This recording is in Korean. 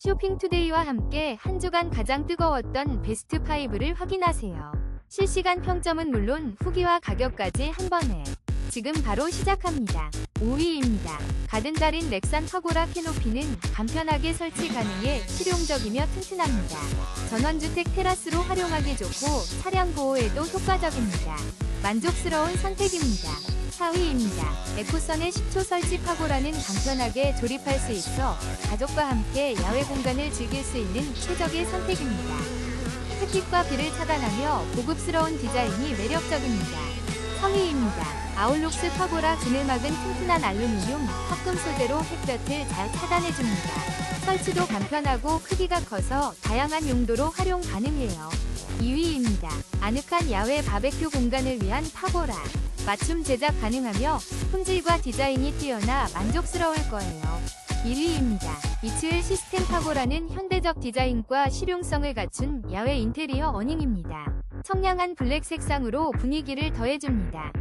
쇼핑투데이와 함께 한 주간 가장 뜨거웠던 베스트 5를 확인하세요. 실시간 평점은 물론 후기와 가격까지 한 번에 지금 바로 시작합니다. 5위입니다. 가든달인 렉산 파고라 캐노피는 간편하게 설치 가능해 실용적이며 튼튼합니다. 전원주택 테라스로 활용하기 좋고 차량 보호에도 효과적입니다. 만족스러운 선택입니다. 4위입니다. 에코선의 10초 설치 파고라는 간편하게 조립할 수 있어 가족과 함께 야외 공간을 즐길 수 있는 최적의 선택입니다. 햇빛과 비를 차단하며 고급스러운 디자인이 매력적입니다. 3위입니다. 아울록스 파고라 그늘 막은 튼튼한 알루미늄 턱금 소재로 햇볕을 잘 차단해줍니다. 설치도 간편하고 크기가 커서 다양한 용도로 활용 가능해요. 2위입니다. 아늑한 야외 바베큐 공간을 위한 파고라. 맞춤 제작 가능하며 품질과 디자인이 뛰어나 만족스러울 거예요. 1위입니다. 이츠을 시스템 파고라는 현대적 디자인과 실용성을 갖춘 야외 인테리어 어닝입니다. 청량한 블랙 색상으로 분위기를 더해줍니다.